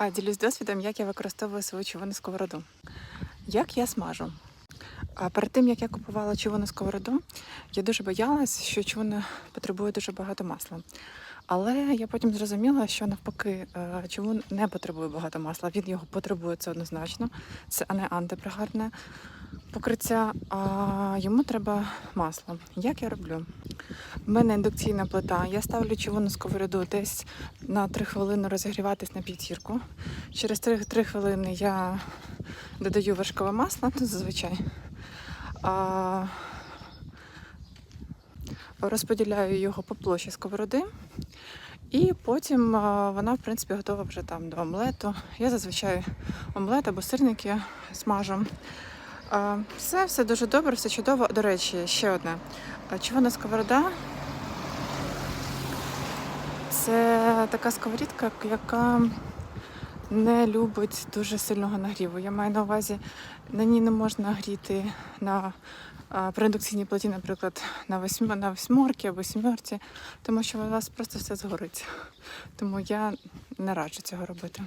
А ділюсь досвідом, як я використовую свою човунну сковороду. Як я смажу? А перед тим як я купувала човунну сковороду, я дуже боялась, що човун потребує дуже багато масла. Але я потім зрозуміла, що навпаки е, човун не потребує багато масла. Він його потребує це однозначно. Це не антипригарне покриття, а йому треба масло. Як я роблю? У мене індукційна плита. Я ставлю човунну сковороду десь на 3 хвилини розігріватись на п'ятірку. Через 3, 3 хвилини я додаю вершкове масло, ну, зазвичай. А, розподіляю його по площі сковороди. І потім вона, в принципі, готова вже там до омлету. Я зазвичай омлет або сирники смажу. Все, все дуже добре, все чудово. До речі, ще одне. А, Чована сковорода це така сковорідка, яка не любить дуже сильного нагріву. Я маю на увазі, на ній не можна гріти на індукційній плиті, наприклад, на восьмі, на восьмерці або сімерці, тому що у вас просто все згорить. Тому я не раджу цього робити.